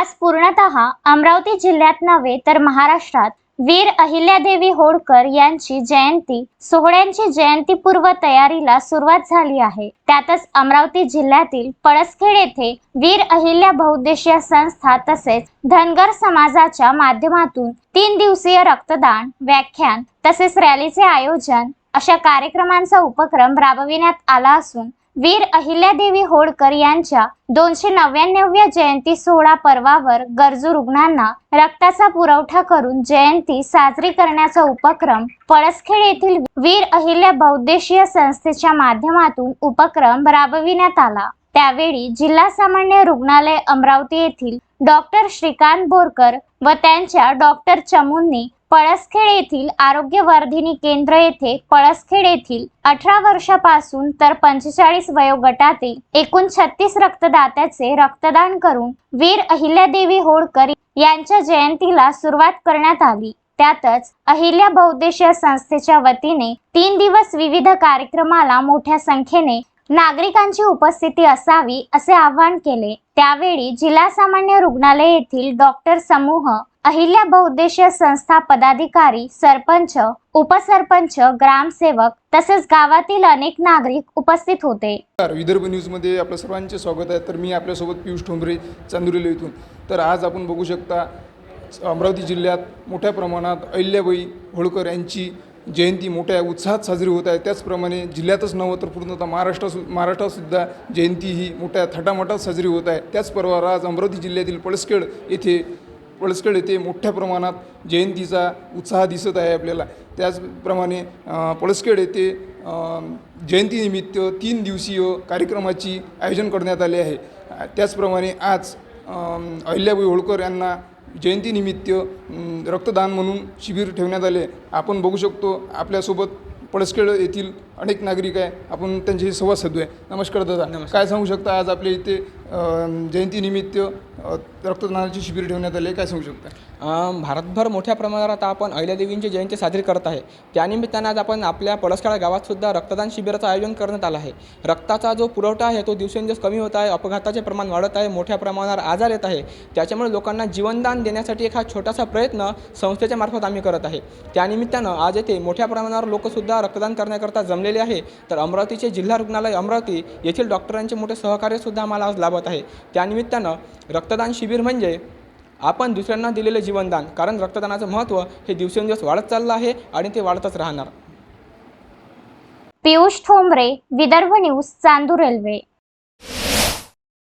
आज पूर्णतः अमरावती जिल्ह्यात नव्हे तर महाराष्ट्रात वीर अहिल्यादेवी होळकर यांची जयंती सोहळ्यांची जयंतीपूर्व तयारीला सुरुवात झाली आहे. त्यातच अमरावती जिल्ह्यातील पळसखेड येथे वीर अहिल्या बहुद्देशीय संस्था तसेच धनगर समाजाच्या माध्यमातून तीन दिवसीय रक्तदान व्याख्यान तसेच रॅलीचे आयोजन अशा कार्यक्रमांचा उपक्रम राबविण्यात आला असून वीर अहिल्यादेवी होळकर यांच्या दोनशे नव्याण्णव्या जयंती सोहळा पर्वावर गरजू रुग्णांना रक्ताचा पुरवठा करून जयंती साजरी करण्याचा उपक्रम पळसखेड येथील वीर अहिल्या बहुद्देशीय संस्थेच्या माध्यमातून उपक्रम राबविण्यात आला. त्यावेळी जिल्हा सामान्य रुग्णालय अमरावती येथील डॉक्टर श्रीकांत बोरकर व त्यांच्या डॉक्टर चमूंनी पळसखेड येथील आरोग्यवर्धिनी केंद्र येथे पळसखेड येथील अठरा वर्षापासून तर पंचेचाळीस वयोगटातील एकूण छत्तीस रक्तदात्याचे रक्तदान करून वीर अहिल्यादेवी होळकर यांच्या जयंतीला सुरुवात करण्यात आली. त्यातच अहिल्या बहुउद्देशीय संस्थेच्या वतीने तीन दिवस विविध कार्यक्रमाला मोठ्या संख्येने नागरिकांची उपस्थिती असावी असे आवाहन केले. त्यावेळी जिल्हा सामान्य रुग्णालय येथील डॉक्टर समूह अहिल्या बहुद्देशीय संस्था पदाधिकारी सरपंच उपसरपंच ग्रामसेवक तसेच गावातील अनेक नागरिक उपस्थित होते. नमस्कार विदर्भ न्यूजमध्ये आपलं सर्वांचे स्वागत आहे. तर मी आपल्यासोबत पियुष ठोंबरे चांदुरेला इथून. तर आज आपण बघू शकता अमरावती जिल्ह्यात मोठ्या प्रमाणात अहिल्याबाई होळकर यांची जयंती मोठ्या उत्साहात साजरी होत आहे. त्याचप्रमाणे जिल्ह्यातच नव्हं तर पूर्णतः महाराष्ट्रासु महाराष्ट्रातसुद्धा जयंती ही मोठ्या थटामटात साजरी होत आहे. त्याचबरोबर आज अमरावती जिल्ह्यातील पळसखेड येथे पळसखेड येथे मोठ्या प्रमाणात जयंतीचा उत्साह दिसत आहे आपल्याला. त्याचप्रमाणे पळसखेड येथे जयंतीनिमित्त तीन दिवसीय कार्यक्रमाची आयोजन करण्यात आले आहे. त्याचप्रमाणे आज अहिल्याबाई होळकर यांना जयंतीनिमित्त रक्तदान म्हणून शिबिर ठेवण्यात आले. आपण बघू शकतो आपल्यासोबत पळसखेड येथील अनेक नागरिक आहे. आपण त्यांच्याशी संवाद साधूया. नमस्कार दादा. काय सांगू शकता आज आपल्या इथे जयंतीनिमित्त रक्तदानाची रक्तदानाचे शिबिर ठेवण्यात आले काय सांगू शकता? भारतभर मोठ्या प्रमाणात आपण अहिल्यादेवींची जयंती साजरी करत आहे. त्यानिमित्तानं आज आपण आपल्या पळसखेडा गावातसुद्धा रक्तदान शिबिराचं आयोजन करण्यात आलं आहे. रक्ताचा जो पुरवठा आहे तो दिवसेंदिवस कमी होत आहे अपघाताचे प्रमाण वाढत आहे मोठ्या प्रमाणावर आजार येत आहे. त्याच्यामुळे लोकांना जीवनदान देण्यासाठी एक हा छोटासा प्रयत्न संस्थेच्या मार्फत आम्ही करत आहे. त्यानिमित्तानं आज येथे मोठ्या प्रमाणावर लोकसुद्धा रक्तदान करण्याकरता जमलेले आहे. तर अमरावतीचे जिल्हा रुग्णालय अमरावती येथील डॉक्टरांचे मोठे सहकार्यसुद्धा आम्हाला आज लाभत आहे. त्यानिमित्तानं रक्तदान शिबिर म्हणजे आपण दुसऱ्यांना दिलेले जीवनदान. कारण रक्तदानाचं महत्त्व हे दिवसेंदिवस वाढत चाललं आहे आणि ते वाढतच राहणार. Piyush Thombare Vidarbha news Chandur Railway.